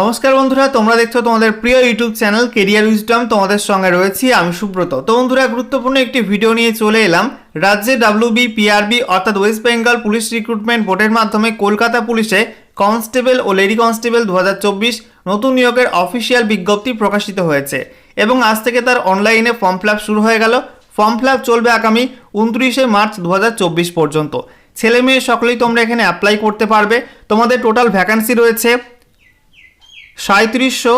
নমস্কার বন্ধুরা, তোমরা দেখছ তোমাদের প্রিয় ইউটিউব চ্যানেল কেরিয়ার উইজডম তোমাদের সঙ্গে রয়েছি আমি সুব্রত। তো বন্ধুরা, গুরুত্বপূর্ণ একটি ভিডিও নিয়ে চলে এলাম। রাজ্যে ডাব্লিউবি পিআরবি অর্থাৎ ওয়েস্ট বেঙ্গল পুলিশ রিক্রুটমেন্ট বোর্ডের মাধ্যমে কলকাতা পুলিশে কনস্টেবল ও লেডি কনস্টেবল দু হাজার চব্বিশ নতুন নিয়োগের অফিসিয়াল বিজ্ঞপ্তি প্রকাশিত হয়েছে এবং আজ থেকে তার অনলাইনে ফর্ম ফিল শুরু হয়ে গেল। ফর্ম ফিল চলবে আগামী উনত্রিশে মার্চ দু হাজার চব্বিশ পর্যন্ত। ছেলে মেয়ে সকলেই তোমরা এখানে অ্যাপ্লাই করতে পারবে। তোমাদের টোটাল ভ্যাকান্সি রয়েছে সাঁত্রিশশো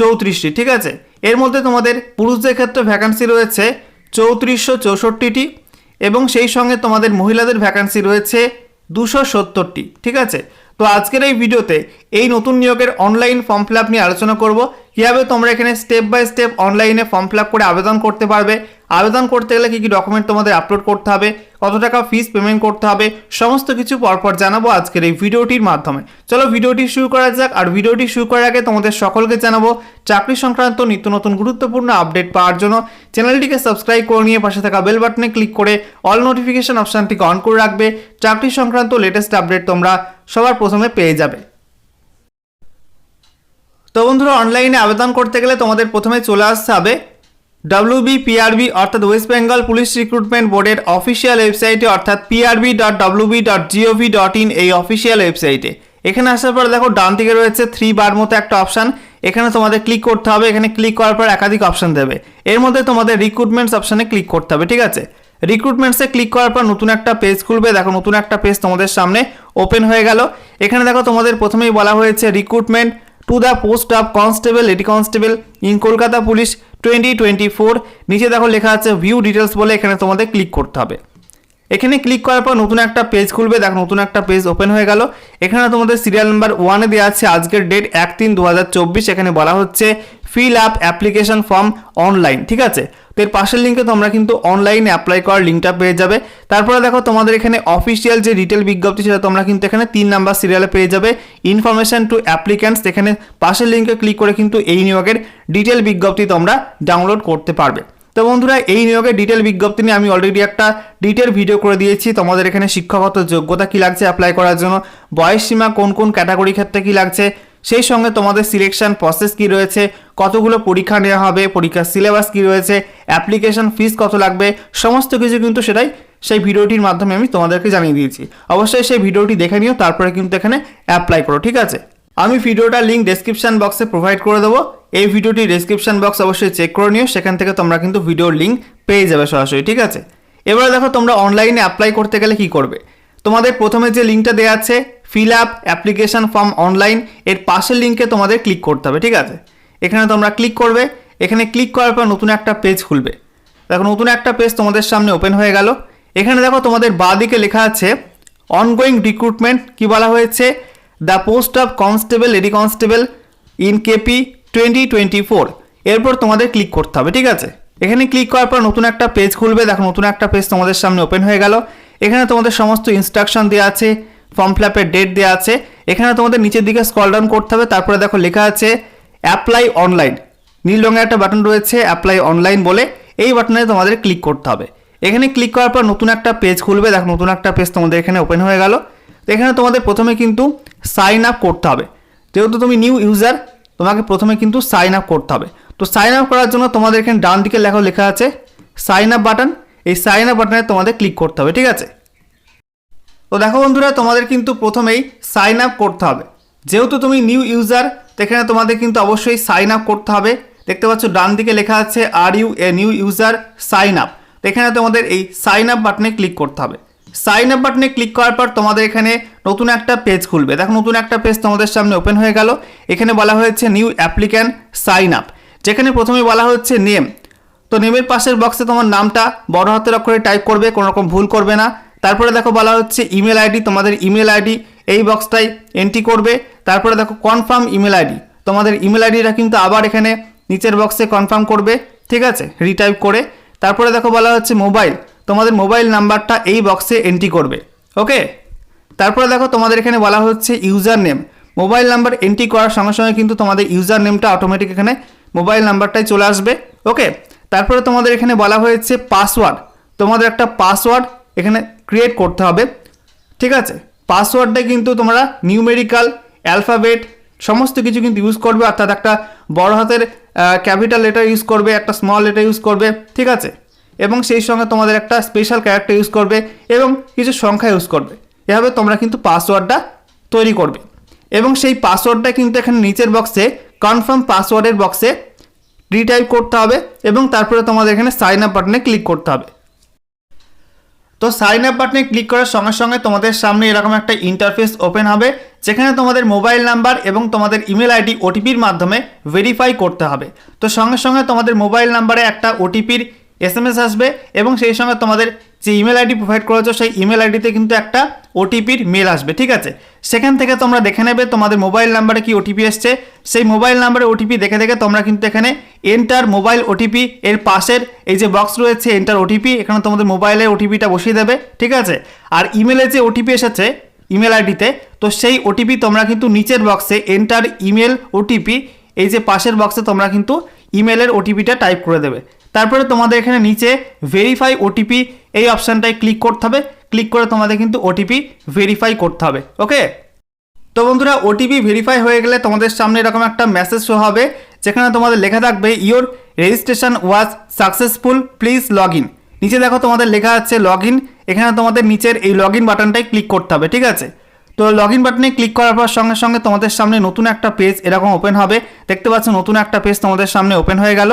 চৌত্রিশটি, ঠিক আছে? এর মধ্যে তোমাদের পুরুষদের ক্ষেত্রে ভ্যাকান্সি রয়েছে চৌত্রিশশো চৌষট্টিটি এবং সেই সঙ্গে তোমাদের মহিলাদের ভ্যাকান্সি রয়েছে দুশো সত্তরটি, ঠিক আছে? তো আজকের এই ভিডিওতে এই নতুন নিয়োগের অনলাইন ফর্ম ফিল আপ নিয়ে আলোচনা করব। কীভাবে তোমরা এখানে স্টেপ বাই স্টেপ অনলাইনে ফর্ম ফিল করে আবেদন করতে পারবে আবেদন করতে গেলে কী কী ডকুমেন্ট তোমাদের আপলোড করতে হবে, কত টাকা ফিস পেমেন্ট করতে হবে, সমস্ত কিছু পরপর জানাব আজকের এই ভিডিওটির মাধ্যমে। চলো ভিডিওটি শুরু করা যাক, আর ভিডিওটি শুরু করার আগে তোমাদের সকলকে জানাব, চাকরি সংক্রান্ত নিত্য নতুন গুরুত্বপূর্ণ আপডেট পাওয়ার জন্য চ্যানেলটিকে সাবস্ক্রাইব করে নিয়ে পাশে থাকা বেল বাটনে ক্লিক করে অল নোটিফিকেশন অপশানটিকে অন করে রাখবে, চাকরি সংক্রান্ত লেটেস্ট আপডেট তোমরা সবার প্রথমে পেয়ে যাবে। তো বন্ধুরা অনলাইনে আবেদন করতে গেলে তোমাদের প্রথমে চলে আসতে হবে ডাব্লিউবি পিআরবি অর্থাৎ ওয়েস্ট বেঙ্গল পুলিশ রিক্রুটমেন্ট বোর্ডের অফিসিয়াল ওয়েবসাইটে অর্থাৎ PRB dot WB dot GOV dot in এই অফিসিয়াল ওয়েবসাইটে এখানে আসার পর দেখো ডান দিকে রয়েছে থ্রি বার মতো একটা অপশান এখানে তোমাদের ক্লিক করতে হবে। এখানে ক্লিক করার পর একাধিক অপশান দেবে। এর মধ্যে তোমাদের রিক্রুটমেন্টস অপশানে ক্লিক করতে হবে, ঠিক আছে? রিক্রুটমেন্টসে ক্লিক করার পর নতুন একটা পেজ খুলবে। দেখো নতুন একটা পেজ তোমাদের সামনে ওপেন হয়ে গেল। এখানে দেখো তোমাদের প্রথমেই বলা হয়েছে recruitment to the post of constable lady constable in Kolkata police twenty twenty four নিচে দেখো লেখা আছে ভিউ ডিটেলস বলে এখানে তোমাদের ক্লিক করতে হবে। এখানে ক্লিক করার পর নতুন একটা পেজ খুলবে, দেখো নতুন একটা পেজ ওপেন হয়ে গেল। এখানে তোমাদের সিরিয়াল নাম্বার ওয়ানে দেওয়া আছে, আজকের ডেট এক তিন দু এখানে বলা হচ্ছে fill up application form online ঠিক আছে? তো এর পাশের লিঙ্কে তোমরা কিন্তু অনলাইনে অ্যাপ্লাই করার লিঙ্কটা পেয়ে যাবে। তারপরে দেখো, তোমাদের এখানে অফিসিয়াল যে রিটেল বিজ্ঞপ্তি, সেটা তোমরা কিন্তু এখানে তিন নাম্বার সিরিয়ালে পেয়ে যাবে। ইনফরমেশন টু অ্যাপ্লিক্যান্টস এখানে পাশের লিঙ্কে ক্লিক করে কিন্তু এই নিয়োগের ডিটেল বিজ্ঞপ্তি তোমরা ডাউনলোড করতে পারবে। তো বন্ধুরা, এই নিয়োগের ডিটেল বিজ্ঞপ্তি নিয়ে আমি অলরেডি একটা ডিটেল ভিডিও করে দিয়েছি। তোমাদের এখানে শিক্ষাগত যোগ্যতা কি লাগছে অ্যাপ্লাই করার জন্য? বয়স সীমা কোন কোন ক্যাটাগরি ক্ষেত্রে কি লাগছে? সেই সঙ্গে তোমাদের সিলেকশন প্রসেস কি রয়েছে, কতগুলো পরীক্ষা নেওয়া হবে, পরীক্ষার সিলেবাস কি রয়েছে অ্যাপ্লিকেশন ফিস কত লাগবে, সমস্ত কিছু কিন্তু সেটাই সেই ভিডিওটির মাধ্যমে আমি তোমাদেরকে জানিয়ে দিয়েছি। অবশ্যই সেই ভিডিওটি দেখে নিও, তারপরে কিন্তু এখানে অ্যাপ্লাই করো, ঠিক আছে? আমি ভিডিওটার লিঙ্ক ডেসক্রিপশন বক্সে প্রোভাইড করে দেবো। এই ভিডিওটি ডেসক্রিপশন বক্স অবশ্যই চেক করে নিও, সেখান থেকে তোমরা কিন্তু ভিডিওর লিঙ্ক পেয়ে যাবে সরাসরি, ঠিক আছে? এবারে দেখো তোমরা অনলাইনে অ্যাপ্লাই করতে গেলে কি করবে? তোমাদের প্রথমে যে লিঙ্কটা দেওয়া আছে fill up application form online এর পাশের লিঙ্কে তোমাদের ক্লিক করতে হবে, ঠিক আছে? এখানে তোমরা ক্লিক করবে, এখানে ক্লিক করার পর নতুন একটা পেজ খুলবে। দেখো, নতুন একটা পেজ তোমাদের সামনে ওপেন হয়ে গেল। এখানে দেখো, তোমাদের বাঁ দিকে লেখা আছে অনগোয়িং রিক্রুটমেন্ট কি বলা হয়েছে? The post of constable lady constable in KP twenty twenty four এরপর তোমাদের ক্লিক করতে হবে, ঠিক আছে? এখানে ক্লিক করার পর নতুন একটা পেজ খুলবে। দেখো, নতুন একটা পেজ তোমাদের সামনে ওপেন হয়ে গেল। এখানে তোমাদের সমস্ত ইনস্ট্রাকশন দেওয়া আছে ফর্ম ফিল ডেট দেওয়া আছে। এখানে তোমাদের নিচের দিকে স্কল ডাউন করতে হবে, তারপরে দেখো লেখা আছে অ্যাপ্লাই অনলাইন নীল রঙের একটা বাটন রয়েছে অ্যাপ্লাই অনলাইন বলে। এই বাটনে তোমাদের ক্লিক করতে হবে। এখানে ক্লিক করার পর নতুন একটা পেজ খুলবে। দেখো নতুন একটা পেজ তোমাদের এখানে ওপেন হয়ে গেল। তো এখানে তোমাদের প্রথমে কিন্তু সাইন আপ করতে হবে। যেহেতু তুমি নিউ ইউজার তোমাকে প্রথমে কিন্তু সাইন আপ করতে হবে। তো সাইন আপ করার জন্য তোমাদের এখানে ডান দিকে লেখা লেখা আছে সাইন আপ বাটন এই সাইন আপ বাটনে তোমাদের ক্লিক করতে হবে, ঠিক আছে? তো দেখো বন্ধুরা, তোমাদের কিন্তু প্রথমেই সাইন আপ করতে হবে। যেহেতু তুমি নিউ ইউজার এখানে তোমাদের কিন্তু অবশ্যই সাইন আপ করতে হবে। দেখতে পাচ্ছ, ডান দিকে লেখা আছে are you a new user sign up এখানে তোমাদের এই সাইন আপ বাটনে ক্লিক করতে হবে। সাইন আপ বাটনে ক্লিক করার পর তোমাদের এখানে নতুন একটা পেজ খুলবে। দেখো, নতুন একটা পেজ তোমাদের সামনে ওপেন হয়ে গেল। এখানে বলা হয়েছে নিউ অ্যাপ্লিক্যান্ট সাইন আপ যেখানে প্রথমে বলা হচ্ছে নেম তো নেমের পাশের বক্সে তোমার নামটা বড় হাতের অক্ষরে টাইপ করবে কোনো রকম ভুল করবে না। তারপরে দেখো বলা হচ্ছে ইমেল আইডি তোমাদের ইমেল আইডি এই বক্সটাই এন্ট্রি করবে। তারপরে দেখো কনফার্ম ইমেল আইডি তোমাদের ইমেল আইডিটা কিন্তু আবার এখানে নিচের বক্সে কনফার্ম করবে, ঠিক আছে? রিটাইপ করে। তারপরে দেখো বলা হচ্ছে মোবাইল তোমাদের মোবাইল নাম্বারটা এই বক্সে এন্ট্রি করবে ওকে তারপরে দেখো তোমাদের এখানে বলা হচ্ছে user name mobile number entry করার সঙ্গে সঙ্গে কিন্তু তোমাদের ইউজার নেমটা অটোমেটিক এখানে মোবাইল নাম্বারটাই চলে আসবে ওকে তারপরে তোমাদের এখানে বলা হয়েছে পাসওয়ার্ড তোমাদের একটা পাসওয়ার্ড এখানে ক্রিয়েট করতে হবে, ঠিক আছে? পাসওয়ার্ডটা কিন্তু তোমরা নিউমেরিক্যাল অ্যালফাবেট সমস্ত কিছু কিন্তু ইউজ করবে, অর্থাৎ একটা বড় হাতের ক্যাপিটাল লেটার ইউজ করবে, একটা স্মল লেটার ইউজ করবে, ঠিক আছে? এবং সেই সঙ্গে তোমাদের একটা স্পেশাল ক্যারেক্টার ইউজ করবে এবং কিছু সংখ্যা ইউজ করবে। এভাবে তোমরা কিন্তু পাসওয়ার্ডটা তৈরি করবে। এবং সেই পাসওয়ার্ডটা কিন্তু এখানে নিচের বক্সে কনফার্ম পাসওয়ার্ডের বক্সে রিটাইপ করতে হবে এবং তারপরে তোমাদের এখানে সাইন আপ বাটনে ক্লিক করতে হবে। তো সাইন আপ বাটনে ক্লিক করার সঙ্গে সঙ্গে তোমাদের সামনে এরকম একটা ইন্টারফেস ওপেন হবে, যেখানে তোমাদের মোবাইল নাম্বার এবং তোমাদের ইমেল আইডি ওটিপির মাধ্যমে ভেরিফাই করতে হবে। তো সঙ্গে সঙ্গে তোমাদের মোবাইল নাম্বারে একটা ওটিপির এস আসবে এবং সেই সঙ্গে তোমাদের যে ইমেল আইডি প্রোভাইড করেছ সেই ইমেল আইডিতে কিন্তু একটা ওটিপির মেল আসবে ঠিক আছে সেখান থেকে তোমরা দেখে নেবে তোমাদের মোবাইল নাম্বারে কি ওটিপি এসছে সেই মোবাইল নাম্বারে ওটিপি দেখে দেখে তোমরা কিন্তু এখানে এন্টার মোবাইল ওটিপি এর পাশের এই যে বক্স রয়েছে এন্টার ওটিপি এখানে তোমাদের মোবাইলের ওটিপিটা বসিয়ে দেবে ঠিক আছে আর ইমেলে যে ওটিপি এসেছে ইমেল আইডিতে তো সেই ওটিপি তোমরা কিন্তু নিচের বক্সে এন্টার ইমেল ওটিপি এই যে পাশের বক্সে তোমরা কিন্তু ইমেলের ওটিপিটা টাইপ করে দেবে তারপরে তোমাদের এখানে নিচে ভেরিফাই ওটিপি এই অপশানটায় ক্লিক করতে হবে। ক্লিক করে তোমাদের কিন্তু ওটিপি ভেরিফাই করতে হবে ওকে তো বন্ধুরা ওটিপি ভেরিফাই হয়ে গেলে তোমাদের সামনে এরকম একটা মেসেজ শো হবে, যেখানে তোমাদের লেখা থাকবে your registration was successful please log in নিচে দেখো তোমাদের লেখা আছে লগ ইন এখানে তোমাদের নিচের এই লগ ইন বাটনটাই ক্লিক করতে হবে, ঠিক আছে? তো লগ ইন বাটনে ক্লিক করার পর সঙ্গে সঙ্গে তোমাদের সামনে নতুন একটা পেজ এরকম ওপেন হবে। দেখতে পাচ্ছ, নতুন একটা পেজ তোমাদের সামনে ওপেন হয়ে গেল।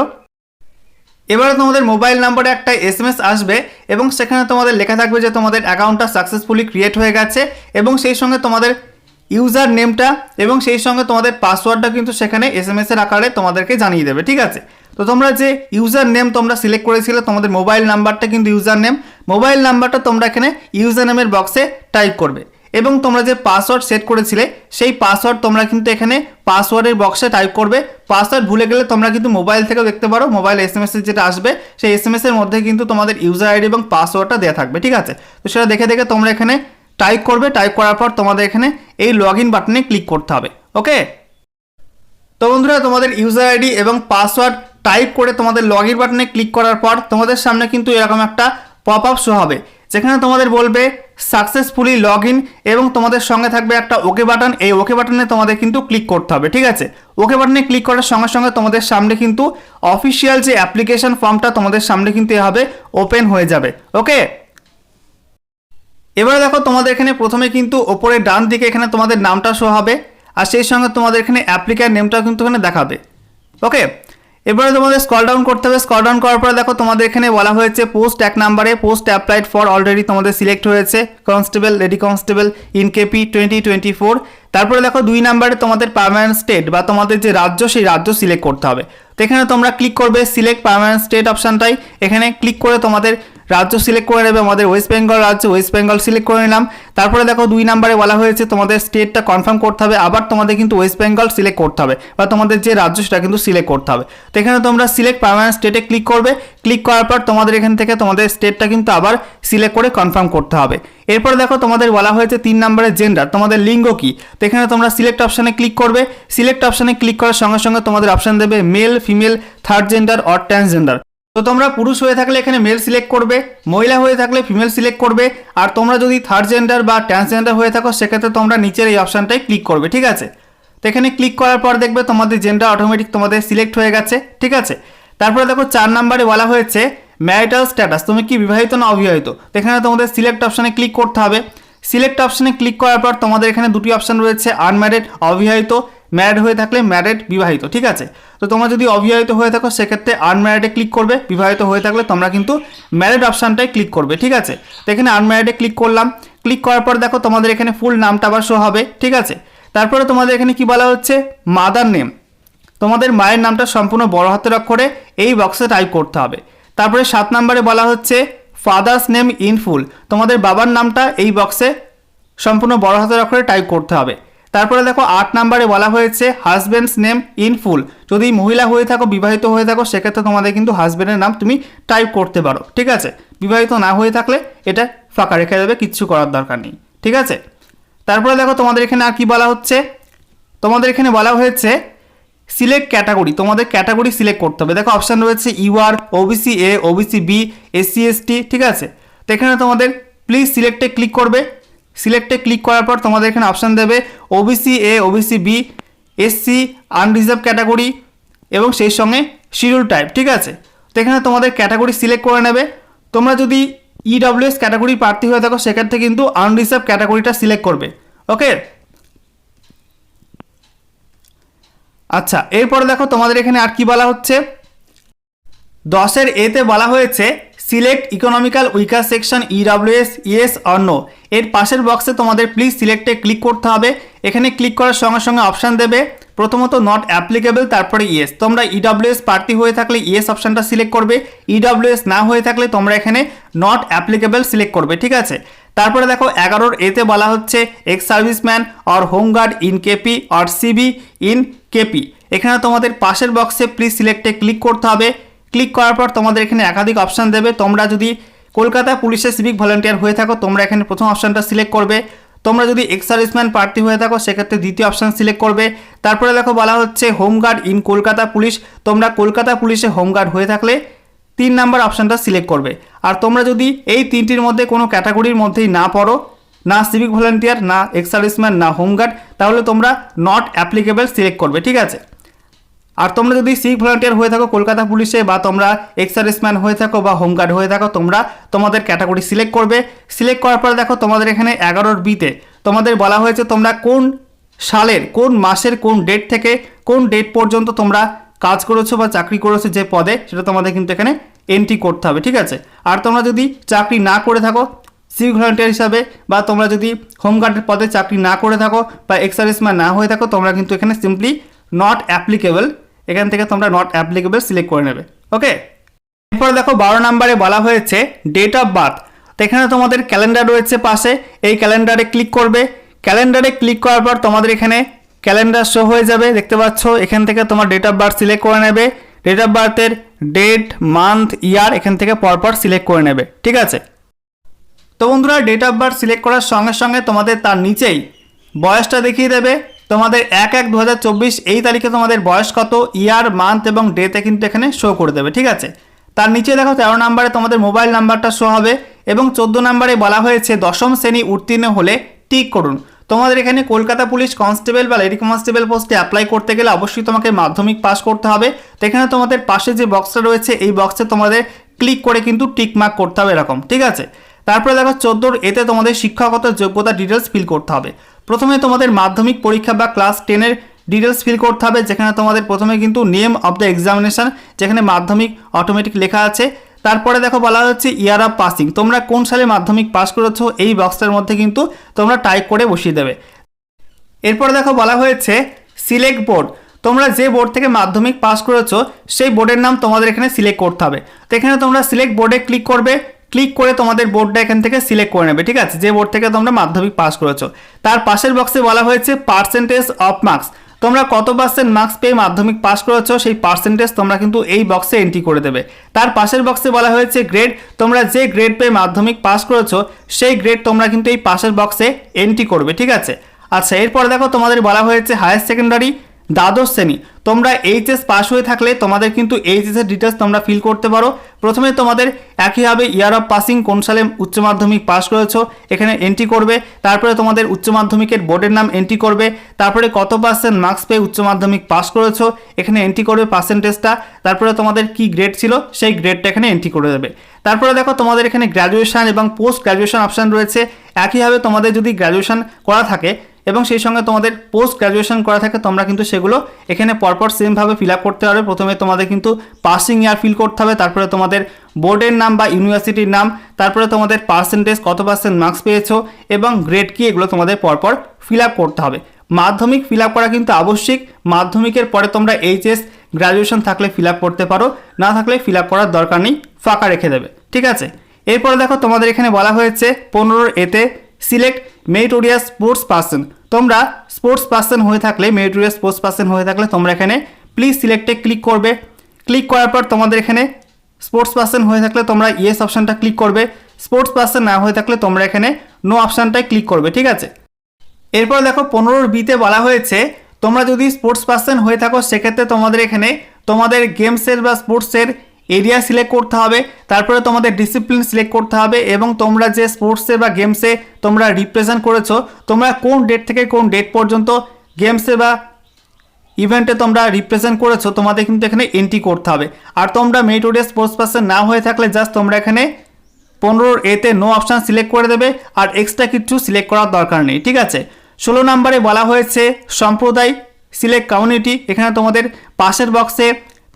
এবারে তোমাদের মোবাইল নাম্বারে একটা এস এম এস আসবে এবং সেখানে তোমাদের লেখা থাকবে যে তোমাদের অ্যাকাউন্টটা সাকসেসফুলি ক্রিয়েট হয়ে গেছে এবং সেই সঙ্গে তোমাদের ইউজার নেমটা এবং সেই সঙ্গে তোমাদের পাসওয়ার্ডটা কিন্তু সেখানে এস এম এস এর আকারে তোমাদেরকে জানিয়ে দেবে, ঠিক আছে? তো তোমরা যে ইউজার নেম তোমরা সিলেক্ট করেছিলে, তোমাদের মোবাইল নাম্বারটা কিন্তু ইউজার নেম মোবাইল নাম্বারটা তোমরা এখানে ইউজার নেমের বক্সে টাইপ করবে। এবং তোমরা যে পাসওয়ার্ড সেট করেছিলে, সেই পাসওয়ার্ড তোমরা কিন্তু এখানে পাসওয়ার্ডের বক্সে টাইপ করবে। পাসওয়ার্ড ভুলে গেলে তোমরা কিন্তু মোবাইল থেকেও দেখতে পারো মোবাইল এস এম যেটা আসবে, সেই এস এম এর মধ্যে কিন্তু তোমাদের ইউজার আইডি এবং পাসওয়ার্ডটা দেওয়া থাকবে, ঠিক আছে? তো সেটা দেখে দেখে তোমরা এখানে টাইপ করবে টাইপ করার পর তোমাদের এখানে এই লগ ইন বাটনে ক্লিক করতে হবে ওকে তো বন্ধুরা, তোমাদের ইউজার আইডি এবং পাসওয়ার্ড টাইপ করে তোমাদের লগ ইন বাটনে ক্লিক করার পর তোমাদের সামনে কিন্তু এরকম একটা পপ আপ শো হবে। যেখানে তোমাদের বলবে সাকসেসফুলি লগ ইন এবং তোমাদের সঙ্গে থাকবে একটা ওকে বাটন এই ওকে বাটনে তোমাদের কিন্তু ক্লিক করতে হবে, ঠিক আছে? ওকে বাটনে ক্লিক করার সঙ্গে সঙ্গে তোমাদের সামনে কিন্তু অফিসিয়াল যে অ্যাপ্লিকেশন ফর্মটা তোমাদের সামনে কিন্তু এভাবে ওপেন হয়ে যাবে ওকে এবারে দেখো তোমাদের এখানে প্রথমে কিন্তু ওপরে ডান দিকে এখানে তোমাদের নামটা শো হবে, আর সেই সঙ্গে তোমাদের এখানে অ্যাপ্লিকার নেমটাও কিন্তু এখানে দেখাবে ওকে এবারে তোমাদের স্কল ডাউন করতে হবে। স্কল ডাউন করার পরে দেখো তোমাদের এখানে বলা হয়েছে পোস্ট এক নাম্বারে পোস্ট অ্যাপ্লাইড ফর অলরেডি তোমাদের সিলেক্ট হয়েছে। Constable lady constable in KP twenty twenty four তারপরে দেখো দুই নাম্বারে তোমাদের পার্মানেন্ট স্টেট বা তোমাদের যে রাজ্য, সেই রাজ্য সিলেক্ট করতে হবে। তো এখানে তোমরা ক্লিক করবে সিলেক্ট পার্মানেন্ট স্টেট অপশানটাই এখানে ক্লিক করে তোমাদের রাজ্য সিলেক্ট করে নেবে। আমাদের ওয়েস্ট বেঙ্গল রাজ্য ওয়েস্ট বেঙ্গল সিলেক্ট করে নিলাম। তারপরে দেখো দুই নাম্বারে বলা হয়েছে তোমাদের স্টেটটা কনফার্ম করতে হবে। আবার তোমাদের কিন্তু ওয়েস্ট বেঙ্গল সিলেক্ট করতে হবে বা তোমাদের যে রাজ্য, সেটা কিন্তু সিলেক্ট করতে হবে। তো এখানে তোমরা সিলেক্ট পার্মানেন্ট স্টেটে ক্লিক করবে। ক্লিক করার পর তোমাদের এখান থেকে তোমাদের স্টেটটা কিন্তু আবার সিলেক্ট করে কনফার্ম করতে হবে। এরপর দেখো তোমাদের বলা হয়েছে তিন নম্বরের জেন্ডার তোমাদের লিঙ্গ কি? তো এখানে তোমরা সিলেক্ট অপশানে ক্লিক করবে। সিলেক্ট অপশানে ক্লিক করার সঙ্গে সঙ্গে তোমাদের অপশান দেবে male female third gender or transgender তো তোমরা পুরুষ হয়ে থাকলে এখানে মেল সিলেক্ট করবে, মহিলা হয়ে থাকলে ফিমেল সিলেক্ট করবে। আর তোমরা যদি থার্ড জেন্ডার বা ট্রান্সজেন্ডার হয়ে থাকো, সেক্ষেত্রে তোমরা নিচের এই অপশানটাই ক্লিক করবে, ঠিক আছে? তো এখানে ক্লিক করার পর দেখবে তোমাদের জেন্ডার অটোমেটিক তোমাদের সিলেক্ট হয়ে গেছে, ঠিক আছে? তারপরে দেখো চার নাম্বারে বলা হয়েছে ম্যারিটাল স্ট্যাটাস তুমি কি বিবাহিত না অবিবাহিত? এখানে তোমাদের সিলেক্ট অপশানে ক্লিক করতে হবে। সিলেক্ট অপশানে ক্লিক করার পর তোমাদের এখানে দুটি অপশান রয়েছে আনম্যারিড অবিবাহিত। ম্যারিড হয়ে থাকলে ম্যারিড বিবাহিত, ঠিক আছে? তো তোমরা যদি অবিবাহিত হয়ে থাকো, সেক্ষেত্রে আনম্যারিডে ক্লিক করবে। বিবাহিত হয়ে থাকলে তোমরা কিন্তু ম্যারিড অপশানটাই ক্লিক করবে, ঠিক আছে? তো এখানে আনম্যারিডে ক্লিক করলাম। ক্লিক করার পর দেখো তোমাদের এখানে ফুল নামটা আবার শো হবে, ঠিক আছে? তারপরে তোমাদের এখানে কি বলা হচ্ছে? মাদার নেম তোমাদের মায়ের নামটা সম্পূর্ণ বড় হাতের অক্ষরে এই বক্সে টাইপ করতে হবে। তারপরে সাত নম্বরে বলা হচ্ছে ফাদার্স নেম ইন ফুল তোমাদের বাবার নামটা এই বক্সে সম্পূর্ণ বড় হাতের অক্ষরে টাইপ করতে হবে। তারপরে দেখো আট নাম্বারে বলা হয়েছে হাজব্যান্ডস নেম ইন ফুল যদি মহিলা হয়ে থাকো, বিবাহিত হয়ে থাকো, সেক্ষেত্রে তোমাদের কিন্তু হাজব্যান্ডের নাম তুমি টাইপ করতে পারো। ঠিক আছে? বিবাহিত না হয়ে থাকলে এটা ফাঁকা রেখে দেবে, কিচ্ছু করার দরকার নেই। ঠিক আছে? তারপরে দেখো তোমাদের এখানে আর কি বলা হচ্ছে? তোমাদের এখানে বলা হয়েছে সিলেক্ট ক্যাটাগরি তোমাদের ক্যাটাগরি সিলেক্ট করতে হবে। দেখো অপশান রয়েছে UR OBC A OBC B SC ST ঠিক আছে? তো এখানে তোমাদের প্লিজ সিলেক্টে ক্লিক করবে। সিলেক্টে ক্লিক করার পর তোমাদের এখানে অপশান দেবে OBC A OBC B SC unreserved category এবং সেই সঙ্গে শিডিউল টাইপ ঠিক আছে? তো এখানে তোমাদের ক্যাটাগরি সিলেক্ট করে নেবে। তোমরা যদি ইডব্লিউএস ক্যাটাগরি প্রার্থী হয়ে থাকো, সেক্ষেত্রে কিন্তু আনরিজার্ভ ক্যাটাগরিটা সিলেক্ট করবে। ওকে আচ্ছা এরপরে দেখো তোমাদের এখানে আর কি বলা হচ্ছে? দশের এতে বলা হয়েছে select economical weaker section EWS yes or no এর পাশের বক্সে তোমাদের প্লিজ সিলেক্টে ক্লিক করতে হবে। এখানে ক্লিক করার সঙ্গে সঙ্গে অপশান দেবে। প্রথমত নট অ্যাপ্লিকেবল তারপরে ইএস তোমরা ইডব্লিউএস প্রার্থী হয়ে থাকলে ইএস অপশানটা সিলেক্ট করবে। ইডব্লিউএস না হয়ে থাকলে তোমরা এখানে নট অ্যাপ্লিকেবল সিলেক্ট করবে, ঠিক আছে? তারপরে দেখো এগারোর এতে বলা হচ্ছে ex serviceman or home guard in KP or CB in KP এখানে তোমাদের পাশের বক্সে প্লিজ সিলেক্টে ক্লিক করতে হবে। ক্লিক করার পর তোমাদের এখানে একাধিক অপশান দেবে। তোমরা যদি কলকাতা পুলিশের সিভিক ভলেন্টিয়ার হয়ে থাকো, তোমরা এখানে প্রথম অপশানটা সিলেক্ট করবে। তোমরা যদি এক্স সার্ভিসম্যান প্রার্থী হয়ে থাকো, সেক্ষেত্রে দ্বিতীয় অপশান সিলেক্ট করবে। তারপরে দেখো বলা হচ্ছে হোমগার্ড ইন কলকাতা পুলিশ। তোমরা কলকাতা পুলিশে হোমগার্ড হয়ে থাকলে তিন নাম্বার অপশানটা সিলেক্ট করবে। আর তোমরা যদি এই তিনটির মধ্যে কোনো ক্যাটাগরির মধ্যেই না পড়ো, না সিভিক ভলেন্টিয়ার না এক্স সার্ভিসম্যান না হোমগার্ড তাহলে তোমরা নট অ্যাপ্লিকেবল সিলেক্ট করবে, ঠিক আছে? আর তোমরা যদি সিভিক ভলান্টিয়ার হয়ে থাকো কলকাতা পুলিশে বা তোমরা এক্স সার্ভিসম্যান হয়ে থাকো বা হোমগার্ড হয়ে থাকো, তোমরা তোমাদের ক্যাটাগরি সিলেক্ট করবে। সিলেক্ট করার পর দেখো তোমাদের এখানে এগারোর বিতে তোমাদের বলা হয়েছে তোমরা কোন সালের, কোন মাসের, কোন ডেট থেকে কোন ডেট পর্যন্ত তোমরা কাজ করেছ বা চাকরি করেছ যে পদে, সেটা তোমাদের কিন্তু এখানে এন্ট্রি করতে হবে, ঠিক আছে? আর তোমরা যদি চাকরি না করে থাকো সিভিক ভলান্টিয়ার হিসাবে, বা তোমরা যদি হোমগার্ডের পদে চাকরি না করে থাকো, বা এক্স সার্ভিসম্যান না হয়ে থাকো, তোমরা কিন্তু এখানে সিম্পলি নট অ্যাপ্লিকেবল এখান থেকে তোমরা নট অ্যাপ্লিকেবল সিলেক্ট করে নেবে ওকে এরপরে দেখো, বারো নম্বরে বলা হয়েছে ডেট অফ বার্থ তো এখানে তোমাদের ক্যালেন্ডার রয়েছে পাশে, এই ক্যালেন্ডারে ক্লিক করবে। ক্যালেন্ডারে ক্লিক করার পর তোমাদের এখানে ক্যালেন্ডার শো হয়ে যাবে, দেখতে পাচ্ছ, এখান থেকে তোমার ডেট অফ বার্থ সিলেক্ট করে নেবে ডেট অফ বার্থের ডেট মান্থ ইয়ার এখান থেকে পরপর সিলেক্ট করে নেবে, ঠিক আছে? তো বন্ধুরা ডেট অফ বার্থ সিলেক্ট করার সঙ্গে সঙ্গে তোমাদের তার নিচেই বয়সটা দেখিয়ে দেবে। তোমাদের এক এক দু এই তারিখে তোমাদের বয়স কত ইয়ার মান্থ এবং ডেতে কিন্তু এখানে শো করে দেবে, ঠিক আছে? তার নিচে দেখো, তেরো নম্বরে তোমাদের মোবাইল নাম্বারটা শো হবে এবং চোদ্দ নম্বরে বলা হয়েছে দশম শ্রেণি উত্তীর্ণ হলে টিক করুন। তোমাদের এখানে কলকাতা পুলিশ কনস্টেবল বা লেডি কনস্টেবল পোস্টে অ্যাপ্লাই করতে গেলে অবশ্যই তোমাকে মাধ্যমিক পাস করতে হবে। তো এখানে তোমাদের পাশে যে বক্সটা রয়েছে, এই বক্সে তোমাদের ক্লিক করে কিন্তু টিকমার্ক করতে হবে এরকম, ঠিক আছে? তারপরে দেখো চোদ্দোর এতে তোমাদের শিক্ষাগত যোগ্যতা ডিটেলস ফিল করতে হবে। প্রথমে তোমাদের মাধ্যমিক পরীক্ষা বা ক্লাস টেনের ডিটেলস ফিল করতে হবে, যেখানে তোমাদের প্রথমে কিন্তু নেম অফ দ্য এক্সামিনেশন যেখানে মাধ্যমিক অটোমেটিক লেখা আছে। তারপরে দেখো বলা হচ্ছে ইয়ার অফ পাসিং তোমরা কোন সালে মাধ্যমিক পাস করেছ? এই বক্সটার মধ্যে কিন্তু তোমরা টাইপ করে বসিয়ে দেবে। এরপরে দেখো বলা হয়েছে সিলেক্ট বোর্ড তোমরা যে বোর্ড থেকে মাধ্যমিক পাস করেছ, সেই বোর্ডের নাম তোমাদের এখানে সিলেক্ট করতে হবে। তো এখানে তোমরা সিলেক্ট বোর্ডে ক্লিক করবে। ক্লিক করে তোমাদের বোর্ডটা এখান থেকে সিলেক্ট করে নেবে, ঠিক আছে? যে বোর্ড থেকে তোমরা মাধ্যমিক পাস করেছ। তার পাশের বক্সে বলা হয়েছে পার্সেন্টেজ অফ মার্কস তোমরা কত পার্সেন্ট মার্কস পেয়ে মাধ্যমিক পাস করেছ, সেই পার্সেন্টেজ তোমরা কিন্তু এই বক্সে এন্ট্রি করে দেবে। তার পাশের বক্সে বলা হয়েছে গ্রেড তোমরা যে গ্রেড পেয়ে মাধ্যমিক পাস করেছ, সেই গ্রেড তোমরা কিন্তু এই পাশের বক্সে এন্ট্রি করবে, ঠিক আছে? আচ্ছা এরপর দেখো তোমাদের বলা হয়েছে হায়ার সেকেন্ডারি দ্বাদশ শ্রেণি। তোমরা এইচএস পাস হয়ে থাকলে তোমাদের কিন্তু এইচএস এর ডিটেলস তোমরা ফিল করতে পারো। প্রথমে তোমাদের একইভাবে ইয়ার অফ পাসিং কোন সালে উচ্চ মাধ্যমিক পাস করেছ, এখানে এন্ট্রি করবে। তারপরে তোমাদের উচ্চ মাধ্যমিকের বোর্ডের নাম এন্ট্রি করবে। তারপরে কত পার্সেন্ট মার্কস পেয়ে উচ্চ মাধ্যমিক পাস করেছ, এখানে এন্ট্রি করবে পার্সেন্টেজটা তারপরে তোমাদের কি গ্রেড ছিল, সেই গ্রেডটা এখানে এন্ট্রি করে দেবে। তারপরে দেখো তোমাদের এখানে গ্র্যাজুয়েশন এবং পোস্ট গ্র্যাজুয়েশন অপশান রয়েছে। একইভাবে তোমাদের যদি গ্র্যাজুয়েশন করা থাকে এবং সেই সঙ্গে তোমাদের পোস্ট গ্র্যাজুয়েশন করা থাকে, তোমরা কিন্তু সেগুলো এখানে পরপর সেমভাবে ফিল আপ করতে পারবে। প্রথমে তোমাদের কিন্তু পাসিং ইয়ার ফিল করতে হবে, তারপরে তোমাদের বোর্ডের নাম বা ইউনিভার্সিটির নাম, তারপরে তোমাদের পার্সেন্টেজ কত পার্সেন্ট মার্কস পেয়েছ এবং গ্রেড কি এগুলো তোমাদের পরপর ফিল আপ করতে হবে। মাধ্যমিক ফিল আপ করা কিন্তু আবশ্যিক, মাধ্যমিকের পরে তোমরা এইচএস গ্র্যাজুয়েশন থাকলে ফিল আপ করতে পারো, না থাকলে ফিল আপ করার দরকার নেই, ফাঁকা রেখে দেবে, ঠিক আছে? এরপরে দেখো তোমাদের এখানে বলা হয়েছে, পনেরোর এতে সিলেক্ট মেরিটোরিয়াস স্পোর্টস পার্সন তোমরা স্পোর্টস পার্সন হয়ে থাকলে মেরিটোরিয়াস স্পোর্টস পার্সন হয়ে থাকলে তোমরা এখানে প্লিজ সিলেক্টে ক্লিক করবে। ক্লিক করার পর তোমাদের এখানে স্পোর্টস পার্সন হয়ে থাকলে তোমরা ইয়েস অপশানটা ক্লিক করবে। স্পোর্টস পার্সন না হয়ে থাকলে তোমরা এখানে নো অপশানটাই ক্লিক করবে, ঠিক আছে? এরপর দেখো পনেরোর বিতে বলা হয়েছে, তোমরা যদি স্পোর্টস পার্সন হয়ে থাকো, সেক্ষেত্রে তোমাদের এখানে তোমাদের গেমসের বা স্পোর্টসের এরিয়া সিলেক্ট করতে হবে, তারপরে তোমাদের ডিসিপ্লিন সিলেক্ট করতে হবে এবং তোমরা যে স্পোর্টসে বা গেমসে তোমরা রিপ্রেজেন্ট করেছ, তোমরা কোন ডেট থেকে কোন ডেট পর্যন্ত গেমসে বা ইভেন্টে তোমরা রিপ্রেজেন্ট করেছ, তোমাদের কিন্তু এখানে এন্ট্রি করতে হবে। আর তোমরা মেরিটোরিয়াস স্পোর্টস পার্সন না হয়ে থাকলে জাস্ট তোমরা এখানে পনেরোর এতে নো অপশান সিলেক্ট করে দেবে আর এক্সট্রা কিছু সিলেক্ট করার দরকার নেই, ঠিক আছে? ষোলো নম্বরে বলা হয়েছে সম্প্রদায় সিলেক্ট কমিউনিটি এখানে তোমাদের পাশের বক্সে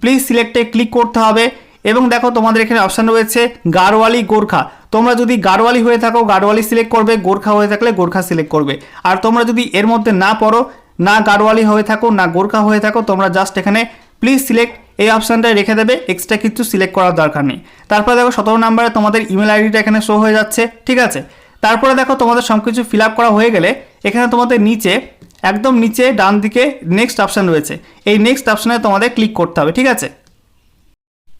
প্লিজ সিলেক্টে ক্লিক করতে হবে। এবং দেখো তোমাদের এখানে অপশান রয়েছে গারওয়ালি গোর্খা। তোমরা যদি গারওয়ালি হয়ে থাকো গারওয়ালি সিলেক্ট করবে, গোর্খা হয়ে থাকলে গোর্খা সিলেক্ট করবে। আর তোমরা যদি এর মধ্যে না পড়ো, না গারওয়ালি হয়ে থাকো, না গোর্খা হয়ে থাকো, তোমরা জাস্ট এখানে প্লিজ সিলেক্ট এই অপশানটায় রেখে দেবে এক্সট্রা কিছু সিলেক্ট করার দরকার নেই। তারপরে দেখো সতেরো নাম্বারে তোমাদের ইমেল আইডিটা এখানে শো হয়ে যাচ্ছে, ঠিক আছে? তারপরে দেখো তোমাদের সব কিছু ফিল করা হয়ে গেলে এখানে তোমাদের নিচে, একদম নিচে ডান দিকে নেক্সট অপশান রয়েছে। এই নেক্সট অপশানে তোমাদের ক্লিক করতে হবে, ঠিক আছে?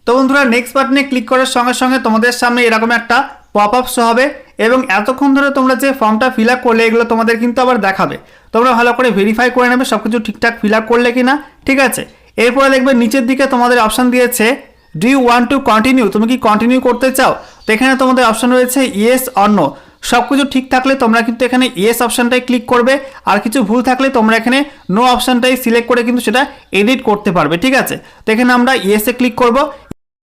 তো বন্ধুরা নেক্সট বাটনে ক্লিক করার সঙ্গে সঙ্গে তোমাদের সামনে এরকম একটা পপ আপ শো হবে এবং এতক্ষণ ধরে তোমরা যে ফর্মটা ফিল আপ করলে, এগুলো তোমাদের কিন্তু আবার দেখাবে। তোমরা ভালো করে ভেরিফাই করে নেবে সব কিছু ঠিকঠাক ফিল আপ করলে কি না ঠিক আছে? এরপরে দেখবে নিচের দিকে তোমাদের অপশান দিয়েছে do you want to continue তুমি কি কন্টিনিউ করতে চাও? তো এখানে তোমাদের অপশান রয়েছে ইয়েস অন্য সব কিছু ঠিক থাকলে তোমরা কিন্তু এখানে ইয়েস অপশানটাই ক্লিক করবে, আর কিছু ভুল থাকলে তোমরা এখানে নো অপশানটাই সিলেক্ট করে কিন্তু সেটা এডিট করতে পারবে, ঠিক আছে? তো এখানে আমরা ইয়েসে ক্লিক করব।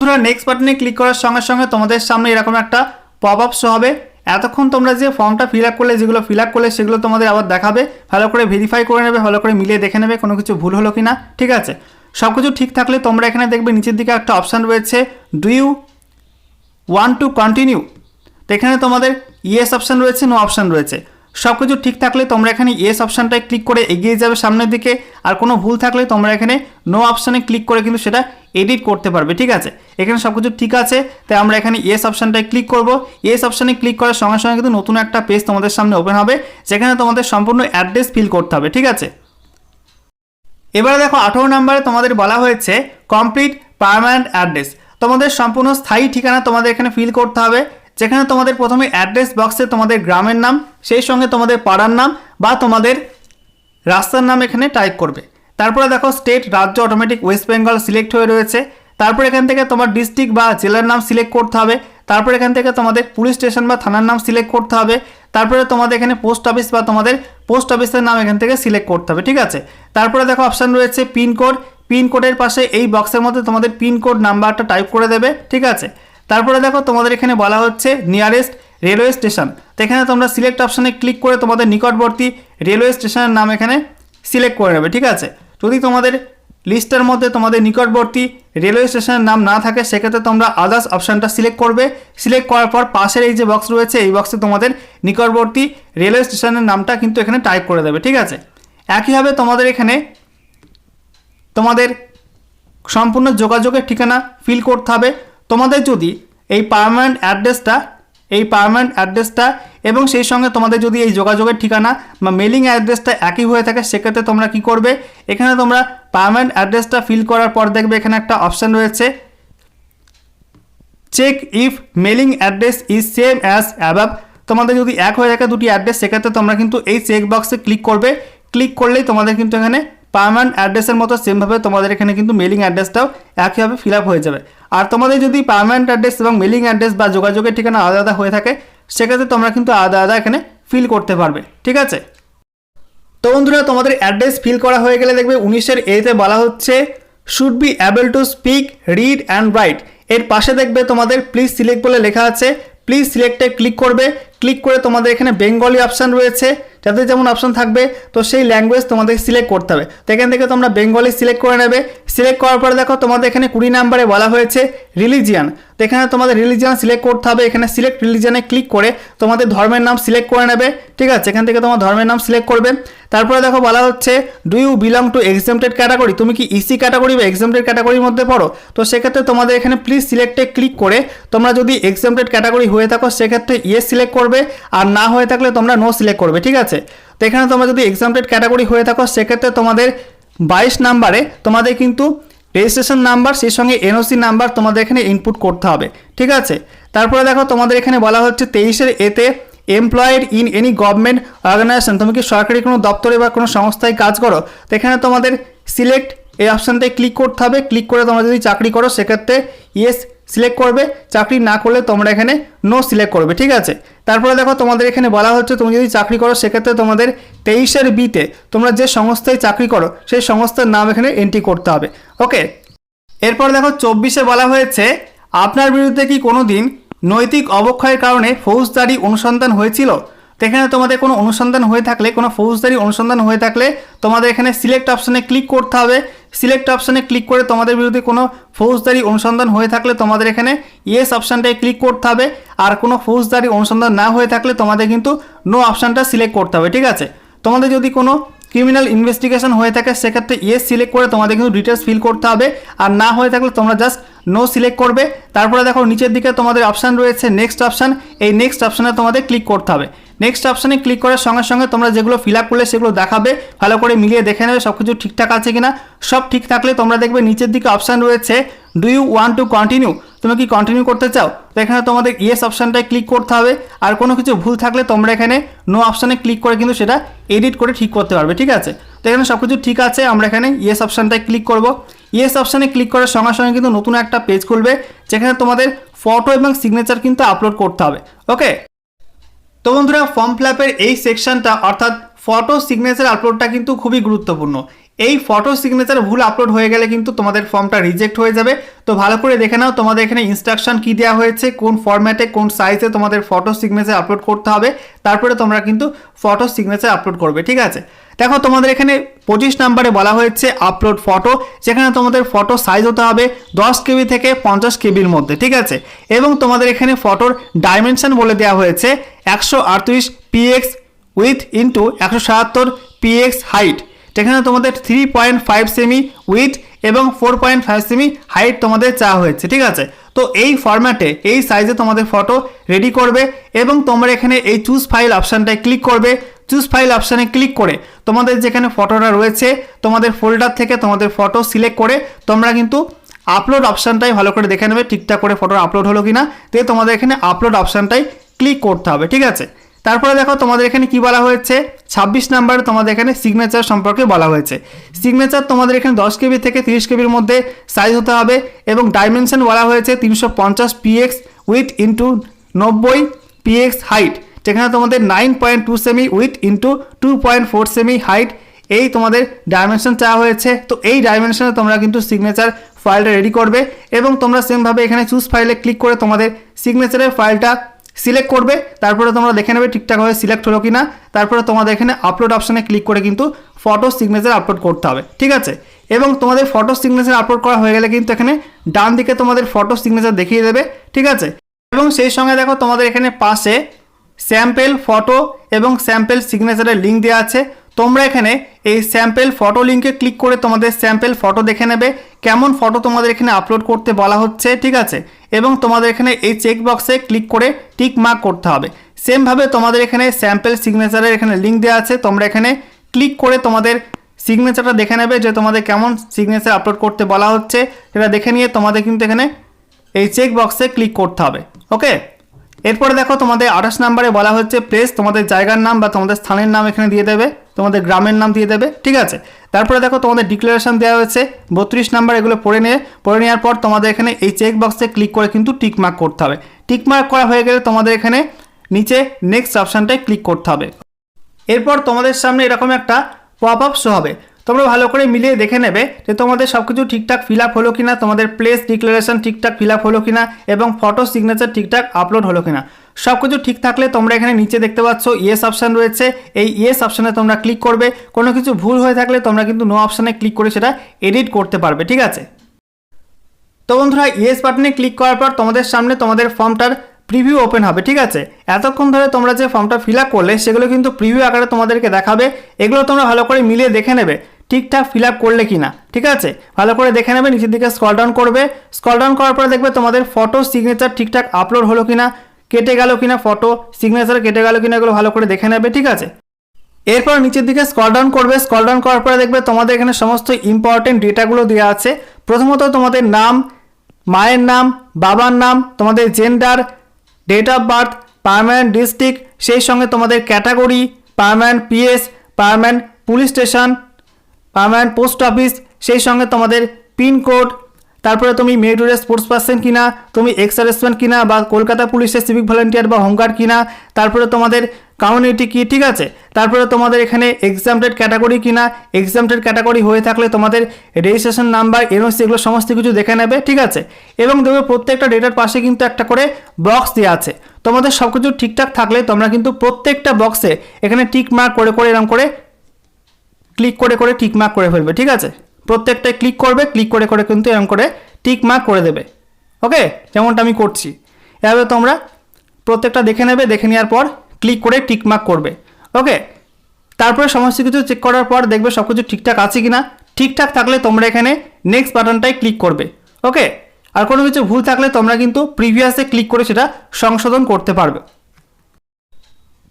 বন্ধুরা নেক্সট বাটনে ক্লিক করার সঙ্গে সঙ্গে তোমাদের সামনে এরকম একটা পপ আপ শো হবে। এতক্ষণ তোমরা যে ফর্মটা ফিল আপ করলে, যেগুলো ফিল আপ করলে সেগুলো তোমাদের আবার দেখাবে। ভালো করে ভেরিফাই করে নেবে, ভালো করে মিলিয়ে দেখে নেবে, কোনো কিছু ভুল হলো কি না ঠিক আছে? সব কিছু ঠিক থাকলে তোমরা এখানে দেখবে নিচের দিকে একটা অপশান রয়েছে do you want to continue তো এখানে তোমাদের ইয়েস অপশান রয়েছে নো অপশান রয়েছে। সব কিছু ঠিক থাকলে তোমরা এখানে ইয়েস অপশানটায় ক্লিক করে এগিয়ে যাবে সামনের দিকে। আর কোনো ভুল থাকলে তোমরা এখানে নো অপশানে ক্লিক করে কিন্তু সেটা এডিট করতে পারবে, ঠিক আছে? এখানে সব কিছু ঠিক আছে, তাই আমরা এখানে ইয়েস অপশানটায় ক্লিক করব। ইয়েস অপশানে ক্লিক করার সঙ্গে সঙ্গে কিন্তু নতুন একটা পেজ তোমাদের সামনে ওপেন হবে, যেখানে তোমাদের সম্পূর্ণ অ্যাড্রেস ফিল করতে হবে, ঠিক আছে? এবারে দেখো, আঠেরো নম্বরে তোমাদের বলা হয়েছে কমপ্লিট পারমানেন্ট অ্যাড্রেস তোমাদের সম্পূর্ণ স্থায়ী ঠিকানা তোমাদের এখানে ফিল করতে হবে। যেখানে তোমাদের প্রথমে অ্যাড্রেস বক্সে তোমাদের গ্রামের নাম, সেই সঙ্গে তোমাদের পাড়ার নাম বা তোমাদের রাস্তার নাম এখানে টাইপ করবে। তারপরে দেখো স্টেট রাজ্য অটোমেটিক ওয়েস্ট বেঙ্গল সিলেক্ট হয়ে রয়েছে। তারপর এখান থেকে তোমার ডিস্ট্রিক্ট বা জেলার নাম সিলেক্ট করতে হবে। তারপর এখান থেকে তোমাদের পুলিশ স্টেশন বা থানার নাম সিলেক্ট করতে হবে। তারপরে তোমাদের এখানে পোস্ট অফিস বা তোমাদের পোস্ট অফিসের নাম এখান থেকে সিলেক্ট করতে হবে, ঠিক আছে? তারপরে দেখো অপশান রয়েছে পিনকোড পিনকোডের পাশে এই বক্সের মধ্যে তোমাদের পিনকোড নাম্বারটা টাইপ করে দেবে, ঠিক আছে? তারপরে দেখো তোমাদের এখানে বলা হচ্ছে নিয়ারেস্ট রেলওয়ে স্টেশন তো এখানে তোমরা সিলেক্ট অপশানে ক্লিক করে তোমাদের নিকটবর্তী রেলওয়ে স্টেশনের নাম এখানে সিলেক্ট করে নেবে, ঠিক আছে? যদি তোমাদের লিস্টের মধ্যে তোমাদের নিকটবর্তী রেলওয়ে স্টেশনের নাম না থাকে, সেক্ষেত্রে তোমরা আদার্স অপশানটা সিলেক্ট করবে। সিলেক্ট করার পর পাশের এই যে বক্স রয়েছে, এই বক্সে তোমাদের নিকটবর্তী রেলওয়ে স্টেশনের নামটা কিন্তু এখানে টাইপ করে দেবে, ঠিক আছে? একইভাবে তোমাদের এখানে তোমাদের সম্পূর্ণ যোগাযোগের ঠিকানা ফিল করতে হবে। তোমাদের যদি এই পারমানেন্ট অ্যাড্রেসটা এই পারমানেন্ট অ্যাড্রেসটা এবং সেই সঙ্গে তোমাদের যদি এই যোগাযোগের ঠিকানা বা মেলিং অ্যাড্রেসটা একই হয়ে থাকে, সেক্ষেত্রে তোমরা কি করবে? এখানে তোমরা পারমানেন্ট অ্যাড্রেসটা ফিল করার পর দেখবে এখানে একটা অপশান রয়েছে। Check if mailing address is same as above তোমাদের যদি এক হয়ে থাকে দুটি অ্যাড্রেস সেক্ষেত্রে তোমরা কিন্তু এই চেক বক্সে ক্লিক করবে। ক্লিক করলেই তোমাদের কিন্তু এখানে পারমানেন্ট অ্যাড্রেসের মতো সেমভাবে তোমাদের এখানে কিন্তু মেলিং অ্যাড্রেসটাও একইভাবে ফিল আপ হয়ে যাবে। আর তোমাদের যদি পারমানেন্ট অ্যাড্রেস এবং মেলিং অ্যাড্রেস বা যোগাযোগের ঠিকানা আলাদা আলাদা হয়ে থাকে, সেক্ষেত্রে তোমরা কিন্তু আলাদা আলাদা এখানে ফিল করতে পারবে, ঠিক আছে? তো বন্ধুরা, তোমাদের অ্যাড্রেস ফিল করা হয়ে গেলে দেখবে উনিশের এতে বলা হচ্ছে should be able to speak read and write এর পাশে দেখবে তোমাদের প্লিজ সিলেক্ট বলে লেখা আছে প্লিজ সিলেক্টে ক্লিক করবে ক্লিক করে তোমাদের এখানে বেঙ্গলি অপশান রয়েছে। যাদের যেমন অপশান থাকবে, তো সেই ল্যাঙ্গুয়েজ তোমাদের সিলেক্ট করতে হবে। তো এখান থেকে তোমরা বেঙ্গলি সিলেক্ট করে নেবে। সিলেক্ট করার পরে দেখো তোমাদের এখানে কুড়ি নাম্বারে বলা হয়েছে রিলিজিয়ান তো এখানে তোমাদের রিলিজিয়ান সিলেক্ট করতে হবে। এখানে সিলেক্ট রিলিজিয়ানে ক্লিক করে তোমাদের ধর্মের নাম সিলেক্ট করে নেবে। ঠিক আছে? এখান থেকে তোমার ধর্মের নাম সিলেক্ট করবে। তারপরে দেখো বলা হচ্ছে do you belong to exempted category তুমি কি ইসি ক্যাটাগরি বা এক্সামটেড ক্যাটাগরির মধ্যে পড়ো? তো সেক্ষেত্রে তোমাদের এখানে প্লিজ সিলেক্টে ক্লিক করে তোমরা যদি এক্সামটেড ক্যাটাগরি হয়ে থাকো, সেক্ষেত্রে ইয়েস সিলেক্ট করবে। আর না হয়ে থাকলে তোমরা নো সিলেক্ট করবে, ঠিক আছে? তো এখানে তোমরা যদি এক্সামটেড ক্যাটাগরি হয়ে থাকো, সেক্ষেত্রে তোমাদের বাইশ নাম্বারে তোমাদের কিন্তু রেজিস্ট্রেশন নাম্বার সেই সঙ্গে এনওসি নাম্বার তোমাদের এখানে ইনপুট করতে হবে, ঠিক আছে? তারপরে দেখো তোমাদের এখানে বলা হচ্ছে তেইশের এতে employed in any government organisation তুমি কি সরকারি কোনো দপ্তরে বা কোনো সংস্থায় কাজ করো? তো এখানে তোমাদের সিলেক্ট এই অপশানটায় ক্লিক করতে হবে ক্লিক করে তোমরা যদি চাকরি করো, সেক্ষেত্রে ইয়েস সিলেক্ট করবে, চাকরি না করলে তোমরা এখানে নো সিলেক্ট করবে, ঠিক আছে? তারপরে দেখো তোমাদের এখানে বলা হচ্ছে তুমি যদি চাকরি করো, সেক্ষেত্রে তোমাদের তেইশের বিতে তোমরা যে সংস্থায় চাকরি করো, সেই সংস্থার নাম এখানে এন্ট্রি করতে হবে ওকে এরপর দেখো চব্বিশে বলা হয়েছে, আপনার বিরুদ্ধে কি কোনো দিন নৈতিক অবক্ষয়ের কারণে ফৌজদারি অনুসন্ধান হয়েছিল? তো এখানে তোমাদের কোনো অনুসন্ধান হয়ে থাকলে, কোনো ফৌজদারি অনুসন্ধান হয়ে থাকলে তোমাদের এখানে সিলেক্ট অপশানে ক্লিক করতে হবে। সিলেক্ট অপশানে ক্লিক করে তোমাদের বিরুদ্ধে কোনো ফৌজদারি অনুসন্ধান হয়ে থাকলে তোমাদের এখানে ইয়েস অপশানটায় ক্লিক করতে হবে। আর কোনো ফৌজদারি অনুসন্ধান না হয়ে থাকলে তোমাদের কিন্তু নো অপশানটা সিলেক্ট করতে হবে, ঠিক আছে? তোমাদের যদি কোনো ক্রিমিনাল ইনভেস্টিগেশন হয়ে থাকে, সেক্ষেত্রে ইয়েস সিলেক্ট করে তোমাদের কিন্তু ডিটেলস ফিল করতে হবে। আর না হয়ে থাকলে তোমরা জাস্ট নো সিলেক্ট করবে। তারপরে দেখো, নিচের দিকে তোমাদের অপশান রয়েছে নেক্সট অপশান এই নেক্সট অপশানে তোমাদের ক্লিক করতে হবে। নেক্সট অপশানে ক্লিক করার সঙ্গে সঙ্গে তোমরা যেগুলো ফিল করলে সেগুলো দেখাবে, ভালো করে মিলিয়ে দেখে নেবে সব কিছু ঠিকঠাক আছে কিনা। সব ঠিক থাকলে তোমরা দেখবে নিচের দিকে অপশান রয়েছে do you want to continue তুমি কি কন্টিনিউ করতে চাও? তো এখানে তোমাদের ইয়েস অপশানটায় ক্লিক করতে হবে। আর কোনো কিছু ভুল থাকলে তোমরা এখানে নো অপশানে ক্লিক করে কিন্তু সেটা এডিট করে ঠিক করতে পারবে, ঠিক আছে? তো এখানে সব কিছু ঠিক আছে, আমরা এখানে ইয়েস অপশানটায় ক্লিক করব। ইয়েস অপশানে ক্লিক করার সঙ্গে সঙ্গে কিন্তু নতুন একটা পেজ খুলবে, যেখানে তোমাদের ফটো এবং সিগনেচার কিন্তু আপলোড করতে হবে। ওকে তো বন্ধুরা ফর্ম ফিল এই সেকশনটা অর্থাৎ ফটো সিগনেচার আপলোডটা কিন্তু খুবই গুরুত্বপূর্ণ। এই ফটো সিগনেচার ভুল আপলোড হয়ে গেলে কিন্তু তোমাদের ফর্মটা রিজেক্ট হয়ে যাবে। তো ভালো করে দেখে নাও তোমাদের এখানে ইনস্ট্রাকশন কী দেওয়া হয়েছে, কোন ফরম্যাটে কোন সাইজে তোমাদের ফটো সিগনেচার আপলোড করতে হবে। তারপরে তোমরা কিন্তু ফটো সিগনেচার আপলোড করবে, ঠিক আছে? দেখো, তোমাদের এখানে পঁচিশ নাম্বারে বলা হয়েছে আপলোড ফটো যেখানে তোমাদের ফটো সাইজ হতে হবে দশ কেবি থেকে পঞ্চাশ কেবির মধ্যে, ঠিক আছে? এবং তোমাদের এখানে ফটোর ডাইমেনশন বলে দেওয়া হয়েছে একশো আটত্রিশ পিএক্স উইথ ইন্টু একশো সাতাত্তর পিএক্স হাইট যেখানে তোমাদের three point five semi width এবং four point five semi height তোমাদের চাওয়া হয়েছে, ঠিক আছে? তো এই ফরম্যাটে এই সাইজে তোমাদের ফটো রেডি করবে এবং তোমরা এখানে এই চুজ ফাইল অপশানটায় ক্লিক করবে। চুজ ফাইল অপশানে ক্লিক করে তোমাদের যেখানে ফটোটা রয়েছে, তোমাদের ফোল্ডার থেকে তোমাদের ফটো সিলেক্ট করে তোমরা কিন্তু আপলোড অপশানটাই ভালো করে দেখে নেবে, ঠিকঠাক করে ফটো আপলোড হলো কিনা। দিয়ে তোমাদের এখানে আপলোড অপশানটাই ক্লিক করতে হবে, ঠিক আছে? তারপরে দেখো তোমাদের এখানে কি বলা হয়েছে? ছাব্বিশ নাম্বারে তোমাদের এখানে সিগনেচার সম্পর্কে বলা হয়েছে। সিগনেচার তোমাদের এখানে দশ কেবি থেকে তিরিশ কেবির মধ্যে সাইজ হতে হবে এবং ডাইমেনশন বলা হয়েছে তিনশো পঞ্চাশ পিএক্স উইথ ইন্টু নব্বই পিএক্স হাইট যেখানে তোমাদের nine point two semi width into two point four semi height এই তোমাদের ডাইমেনশন চাওয়া হয়েছে। তো এই ডাইমেনশনে তোমরা কিন্তু সিগনেচার ফাইলটা রেডি করবে এবং তোমরা সেমভাবে এখানে চুজ ফাইলে ক্লিক করে তোমাদের সিগনেচারের ফাইলটা সিলেক্ট করবে, তারপরে তোমরা দেখে নেবে ঠিকঠাকভাবে সিলেক্ট হলো কি না তারপরে তোমাদের এখানে আপলোড অপশানে ক্লিক করে কিন্তু ফটো সিগনেচার আপলোড করতে হবে, ঠিক আছে? এবং তোমাদের ফটো সিগনেচার আপলোড করা হয়ে গেলে কিন্তু এখানে ডান দিকে তোমাদের ফটো সিগনেচার দেখিয়ে দেবে, ঠিক আছে? এবং সেই সঙ্গে দেখো তোমাদের এখানে পাশে স্যাম্পেল ফটো এবং স্যাম্পেল সিগনেচারের লিঙ্ক দেওয়া আছে। তোমরা এখানে এই স্যাম্পেল ফটো লিঙ্কে ক্লিক করে তোমাদের স্যাম্পেল ফটো দেখে নেবে, কেমন ফটো তোমাদের এখানে আপলোড করতে বলা হচ্ছে, ঠিক আছে? এবং তোমাদের এখানে এই চেক বক্সে ক্লিক করে টিক মার্ক করতে হবে। সেমভাবে তোমাদের এখানে স্যাম্পেল সিগনেচারের এখানে লিঙ্ক দেওয়া আছে। তোমরা এখানে ক্লিক করে তোমাদের সিগনেচারটা দেখে নেবে যে তোমাদের কেমন সিগনেচার আপলোড করতে বলা হচ্ছে। সেটা দেখে নিয়ে তোমাদের কিন্তু এখানে এই চেক বক্সে ক্লিক করতে হবে। ওকে এরপরে দেখো তোমাদের আঠাশ নাম্বারে বলা হচ্ছে প্লেস তোমাদের জায়গার নাম বা তোমাদের স্থানের নাম এখানে দিয়ে দেবে, তোমাদের গ্রামের নাম দিয়ে দেবে, ঠিক আছে? তারপরে দেখো তোমাদের ডিক্লারেশন দেওয়া হয়েছে, বত্রিশ নাম্বার এগুলো পড়ে নিয়ে, পড়ে নেওয়ার পর তোমাদের এখানে এই চেক বক্সে ক্লিক করে কিন্তু টিকমার্ক করতে হবে। টিকমার্ক করা হয়ে গেলে তোমাদের এখানে নিচে নেক্সট অপশানটায় ক্লিক করতে হবে। এরপর তোমাদের সামনে এরকম একটা পপ আপ শো হবে। তোমরা ভালো করে মিলিয়ে দেখে নেবে যে তোমাদের সব কিছু ঠিকঠাক ফিল আপ হলো কিনা, তোমাদের প্লেস ডিক্লারেশন ঠিকঠাক ফিল আপ হলো কিনা এবং ফটো সিগনেচার ঠিকঠাক আপলোড হলো কিনা। সব কিছু ঠিক থাকলে তোমরা এখানে নিচে দেখতে পাচ্ছ ইয়েস অপশান রয়েছে। এই ইয়েস অপশানে তোমরা ক্লিক করবে। কোনো কিছু ভুল হয়ে থাকলে তোমরা কিন্তু নো অপশানে ক্লিক করে সেটা এডিট করতে পারবে, ঠিক আছে? তো বন্ধুরা ইয়েস বাটনে ক্লিক করার পর তোমাদের সামনে তোমাদের ফর্মটার প্রিভিউ ওপেন হবে, ঠিক আছে? এতক্ষণ ধরে তোমরা যে ফর্মটা ফিল করলে, সেগুলো কিন্তু প্রিভিউ আকারে তোমাদেরকে দেখাবে। এগুলো তোমরা ভালো করে মিলিয়ে দেখে নেবে। ঠিকঠাক ফিল আপ করলে কি না ঠিক আছে? ভালো করে দেখে নেবে, নিচের দিকে স্কল ডাউন করবে। স্কল ডাউন করার পরে দেখবে তোমাদের ফটো সিগনেচার ঠিকঠাক আপলোড হলো কি না কেটে গেল কিনা ফটো সিগনেচার কেটে গেল কিনা এগুলো ভালো করে দেখে নেবে, ঠিক আছে? এরপর নিচের দিকে স্কল ডাউন করবে। স্কল ডাউন করার পরে দেখবে তোমাদের এখানে সমস্ত ইম্পর্টেন্ট ডেটাগুলো দেওয়া আছে। প্রথমত তোমাদের নাম, মায়ের নাম, বাবার নাম, তোমাদের gender date of birth permanent district সেই সঙ্গে তোমাদের category permanent PS permanent police station permanent post office, সেই সঙ্গে তোমাদের পিনকোড তারপরে তুমি মেরিটোরে স্পোর্টস পার্সন কিনা, তুমি এক্স সার্ভিসম্যান কিনা বা কলকাতা পুলিশের সিভিক ভলেন্টিয়ার বা হোমগার্ড কিনা, তারপরে তোমাদের কমিউনিটি কি, ঠিক আছে? তারপরে তোমাদের এখানে এক্সামটেড ক্যাটাগরি কিনা এক্সামটেড ক্যাটাগরি হয়ে থাকলে তোমাদের রেজিস্ট্রেশন নাম্বার এনওসি এগুলো সমস্ত কিছু দেখে নেবে, ঠিক আছে? এবং দেখবে প্রত্যেকটা ডেটার পাশে কিন্তু একটা করে বক্স দেওয়া আছে। তোমাদের সব কিছু ঠিকঠাক থাকলে তোমরা কিন্তু প্রত্যেকটা বক্সে এখানে টিক মার্ক করে করে এরকম করে ক্লিক করে করে টিক মার্ক করে ফেলবে, ঠিক আছে? প্রত্যেকটায় ক্লিক করবে ক্লিক করে করে কিন্তু এরকম করে টিক মার্ক করে দেবে ওকে যেমনটা আমি করছি। এভাবে তোমরা প্রত্যেকটা দেখে নেবে, দেখে নেওয়ার পর ক্লিক করে টিক মার্ক করবে ওকে তারপরে সমস্ত কিছু চেক করার পর দেখবে সব কিছু ঠিকঠাক আছে কি না ঠিকঠাক থাকলে তোমরা এখানে নেক্সট বাটনটায় ক্লিক করবে ওকে আর কোনো কিছু ভুল থাকলে তোমরা কিন্তু প্রিভিয়াসে ক্লিক করে সেটা সংশোধন করতে পারবে।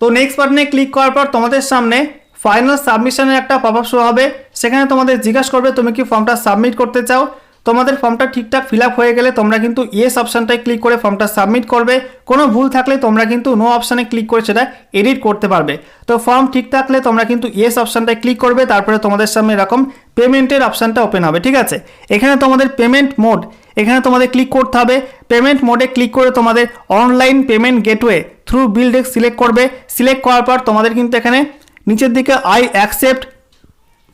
তো নেক্সট বাটনে ক্লিক করার পর তোমাদের সামনে ফাইনাল সাবমিশনের একটা পপ শো হবে। সেখানে তোমাদের জিজ্ঞাসা করবে, তুমি কি ফর্মটা সাবমিট করতে চাও? তোমাদের ফর্মটা ঠিকঠাক ফিল হয়ে গেলে তোমরা কিন্তু ইয়েস অপশানটায় ক্লিক করে ফর্মটা সাবমিট করবে। কোনো ভুল থাকলে তোমরা কিন্তু নো অপশানে ক্লিক করে সেটা এডিট করতে পারবে। তো ফর্ম ঠিক থাকলে তোমরা কিন্তু ইয়েস অপশানটায় ক্লিক করবে, তারপরে তোমাদের সামনে এরকম পেমেন্টের অপশানটা ওপেন হবে, ঠিক আছে? এখানে তোমাদের পেমেন্ট মোড এখানে তোমাদের ক্লিক করতে হবে। পেমেন্ট মোডে ক্লিক করে তোমাদের online payment gateway through bill desk select করবে। সিলেক্ট করার পর তোমাদের কিন্তু এখানে নিচের দিকে I accept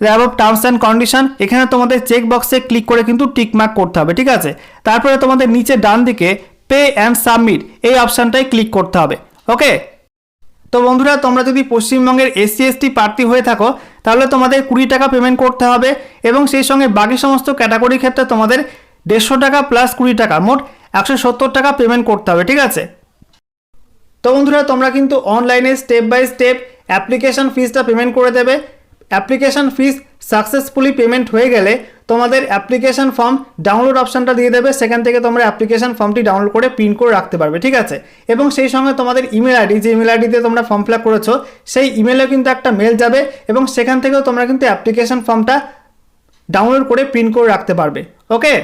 above terms and condition এখানে তোমাদের চেক বক্সে ক্লিক করে কিন্তু টিকমার্ক করতে হবে, ঠিক আছে? তারপরে তোমাদের নিচে ডান দিকে পে অ্যান্ড সাবমিট এই অপশানটায় ক্লিক করতে হবে ওকে তো বন্ধুরা, তোমরা যদি পশ্চিমবঙ্গের এসসি এসটি প্রার্থী হয়ে থাকো, তাহলে তোমাদের কুড়ি টাকা পেমেন্ট করতে হবে এবং সেই সঙ্গে বাকি সমস্ত ক্যাটাগরির ক্ষেত্রে তোমাদের দেড়শো টাকা প্লাস কুড়ি টাকা, মোট একশো সত্তর টাকা পেমেন্ট করতে হবে, ঠিক আছে? তো বন্ধুরা, তোমরা কিন্তু অনলাইনে স্টেপ বাই স্টেপ অ্যাপ্লিকেশন ফিজটা পেমেন্ট করে দেবে। অ্যাপ্লিকেশন ফিজ সাকসেসফুলি পেমেন্ট হয়ে গেলে তোমাদের অ্যাপ্লিকেশন ফর্ম ডাউনলোড অপশানটা দিয়ে দেবে। সেখান থেকে তোমরা অ্যাপ্লিকেশন ফর্মটি ডাউনলোড করে প্রিন্ট করে রাখতে পারবে, ঠিক আছে? এবং সেই সঙ্গে তোমাদের ইমেল আইডি যে ইমেল আইডিতে তোমরা ফর্ম ফিল করেছ, সেই ইমেলেও কিন্তু একটা মেল যাবে এবং সেখান থেকেও তোমরা কিন্তু অ্যাপ্লিকেশন ফর্মটা ডাউনলোড করে প্রিন্ট করে রাখতে পারবে ওকে